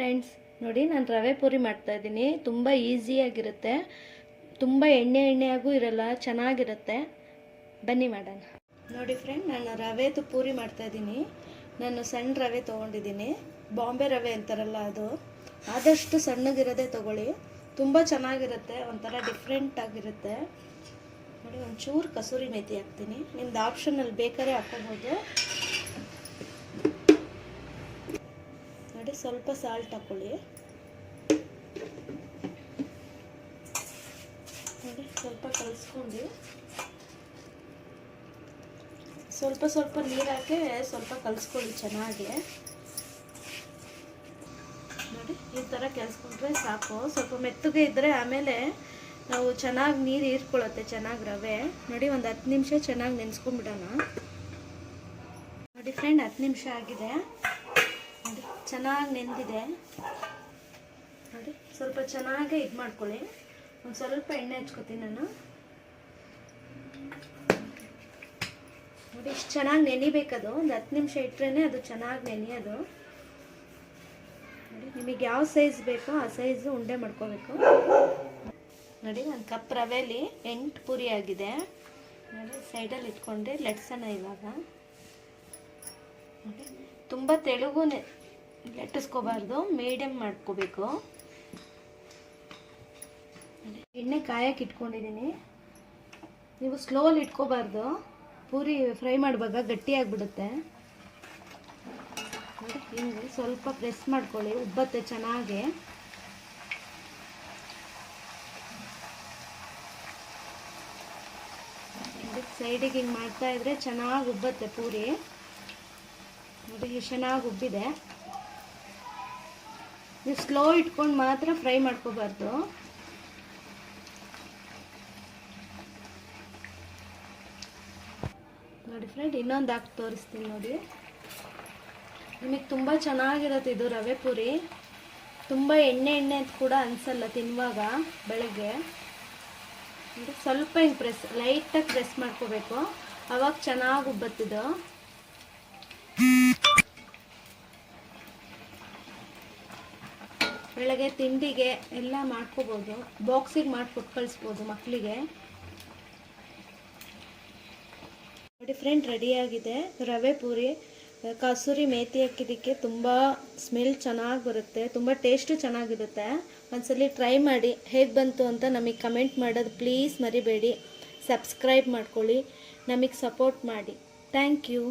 Friends ನೋಡಿ ನಾನು ರವೆ ಪೂರಿ ಮಾಡ್ತಾ ಇದ್ದೀನಿ. ತುಂಬ ಈಸಿಯಾಗಿರುತ್ತೆ ತುಂಬ ಎಣ್ಣೆ ಎಣ್ಣೆಯಾಗೂ ಇರಲ್ಲ, ಚೆನ್ನಾಗಿರುತ್ತೆ. ಬನ್ನಿ ಮಾಡೋಣ ನೋಡಿ ಫ್ರೆಂಡ್ ನಾನು ರವೆದು ಪೂರಿ ಮಾಡ್ತಾ ಇದ್ದೀನಿ. ನಾನು ಸಣ್ಣ ರವೆ ತೊಗೊಂಡಿದ್ದೀನಿ. ಬಾಂಬೆ ರವೆ ಅಂತಾರಲ್ಲ ಅದು. ಆದಷ್ಟು ಸಣ್ಣಗಿರೋದೇ ತೊಗೊಳ್ಳಿ. ತುಂಬ ಚೆನ್ನಾಗಿರುತ್ತೆ, ಒಂಥರ ಡಿಫ್ರೆಂಟ್ ಆಗಿರುತ್ತೆ. ನೋಡಿ, ಒಂಚೂರು ಕಸೂರಿ ಮೇಥಿ ಹಾಕ್ತೀನಿ. ನಿಮ್ದು ಆಪ್ಷನಲ್ಲಿ ಬೇಕಾದ್ರೆ ಹಾಕೋಬೋದು ಸ್ವಲ್ಪ ಸಾಲ್ಟ್ ಹಾಕ್ಕೊಳ್ಳಿ ನೋಡಿ, ಸ್ವಲ್ಪ ಕಲಿಸ್ಕೊಂಡು. ಸ್ವಲ್ಪ ಸ್ವಲ್ಪ ನೀರು ಹಾಕಿ ಸ್ವಲ್ಪ ಕಲಸ್ಕೊಳ್ಳಿ ಚೆನ್ನಾಗಿ. ನೋಡಿ, ಈ ಥರ ಕೆಲ್ಸ್ಕೊಂಡ್ರೆ ಸಾಕು. ಸ್ವಲ್ಪ ಮೆತ್ತಗೆ ಇದ್ದರೆ ಆಮೇಲೆ ನಾವು ಚೆನ್ನಾಗಿ ನೀರು ಹೀರ್ಕೊಳ್ಳುತ್ತೆ, ಚೆನ್ನಾಗಿ ರವೆ. ನೋಡಿ, ಒಂದು ಹತ್ತು ನಿಮಿಷ ಚೆನ್ನಾಗಿ ನೆನೆಸ್ಕೊಂಡ್ಬಿಡೋಣ. ನೋಡಿ ಫ್ರೆಂಡ್ ಹತ್ತು ನಿಮಿಷ ಆಗಿದೆ. ಚೆನ್ನಾಗಿ ನೆಂದಿದೆ. ನೋಡಿ, ಸ್ವಲ್ಪ ಚೆನ್ನಾಗೇ ಇದು ಮಾಡ್ಕೊಳ್ಳಿ. ಒಂದು ಸ್ವಲ್ಪ ಎಣ್ಣೆ ಹಚ್ಕೋತೀನಿ ನಾನು. ನೋಡಿ, ಇಷ್ಟು ಚೆನ್ನಾಗಿ ನೆನಿಬೇಕದು. ಒಂದು ಹತ್ತು ನಿಮಿಷ ಇಟ್ಟರೆ ಅದು ಚೆನ್ನಾಗಿ ನೆನೆಯೋದು. ನೋಡಿ, ನಿಮಗೆ ಯಾವ ಸೈಜ್ ಬೇಕೋ ಆ ಸೈಜು ಉಂಡೆ ಮಾಡ್ಕೋಬೇಕು. ನೋಡಿ, ಒಂದು ಕಪ್ ರವೆಲಿ ಎಂಟು ಪೂರಿ ಆಗಿದೆ. ನೋಡಿ, ಸೈಡಲ್ಲಿ ಇಟ್ಕೊಂಡೆ ಲಟ್ಸೋಣ ಇವಾಗ. ನೋಡಿ, ತುಂಬ ತೆಳುಗು ಲಟ್ಟಿಸ್ಕೋಬಾರ್ದು ಮೀಡಿಯಮ್ ಮಾಡ್ಕೋಬೇಕು. ಎಣ್ಣೆ ಕಾಯಕ್ಕೆ ಇಟ್ಕೊಂಡಿದ್ದೀನಿ. ನೀವು ಸ್ಲೋಲಿ ಇಟ್ಕೋಬಾರ್ದು. ಪೂರಿ ಫ್ರೈ ಮಾಡುವಾಗ ಗಟ್ಟಿಯಾಗ್ಬಿಡುತ್ತೆ ಹಿಂಗೆ ಸ್ವಲ್ಪ ಪ್ರೆಸ್ ಮಾಡ್ಕೊಳ್ಳಿ, ಉಬ್ಬತ್ತೆ ಚೆನ್ನಾಗಿ. ಸೈಡಿಗೆ ಹಿಂಗೆ ಮಾಡ್ತಾ ಇದ್ರೆ ಚೆನ್ನಾಗಿ ಉಬ್ಬತ್ತೆ ಪೂರಿ. ನೋಡಿ, ಚೆನ್ನಾಗಿ ಉಬ್ಬಿದೆ. ನೀವು ಸ್ಲೋ ಇಟ್ಕೊಂಡು ಮಾತ್ರ ಫ್ರೈ ಮಾಡ್ಕೋಬಾರ್ದು. ನೋಡಿ ಫ್ರೆಂಡ್ ಇನ್ನೊಂದು ಹಾಕಿ ತೋರಿಸ್ತೀನಿ ನೋಡಿ. ನಿಮಗೆ ತುಂಬ ಚೆನ್ನಾಗಿರುತ್ತೆ ಇದು ರವೆ ಪೂರಿ. ತುಂಬ ಎಣ್ಣೆ ಎಣ್ಣೆ ಅಂತ ಕೂಡ ಅನಿಸಲ್ಲ ತಿನ್ನುವಾಗ ಬೆಳಗ್ಗೆ. ಸ್ವಲ್ಪ ಹಿಂಗೆ ಪ್ರೆಸ್ ಲೈಟಾಗಿ ಪ್ರೆಸ್ ಮಾಡ್ಕೋಬೇಕು. ಅವಾಗ ಚೆನ್ನಾಗಿ ಉಬ್ಬತ್ತಿದು ಬೆಳಗ್ಗೆ ತಿಂಡಿಗೆ ಎಲ್ಲ ಮಾಡ್ಕೋಬೋದು. ಬಾಕ್ಸಿಗೆ ಮಾಡಿ ಕೊಟ್ಟು ಕಳಿಸ್ಬೋದು ಮಕ್ಕಳಿಗೆ ನೋಡಿ ಫ್ರೆಂಡ್ ರೆಡಿಯಾಗಿದೆ ರವೆ ಪೂರಿ, ಕಸೂರಿ ಮೇತಿ ಹಾಕಿದ್ದಕ್ಕೆ ತುಂಬ ಸ್ಮೆಲ್ ಚೆನ್ನಾಗಿ ಬರುತ್ತೆ. ತುಂಬ ಟೇಸ್ಟು ಚೆನ್ನಾಗಿರುತ್ತೆ. ಒಂದ್ಸಲಿ ಟ್ರೈ ಮಾಡಿ ಹೇಗೆ ಬಂತು ಅಂತ ನಮಗೆ ಕಮೆಂಟ್ ಮಾಡೋದು ಪ್ಲೀಸ್ ಮರಿಬೇಡಿ. ಸಬ್ಸ್ಕ್ರೈಬ್ ಮಾಡ್ಕೊಳ್ಳಿ. ನಮಗೆ ಸಪೋರ್ಟ್ ಮಾಡಿ. Thank you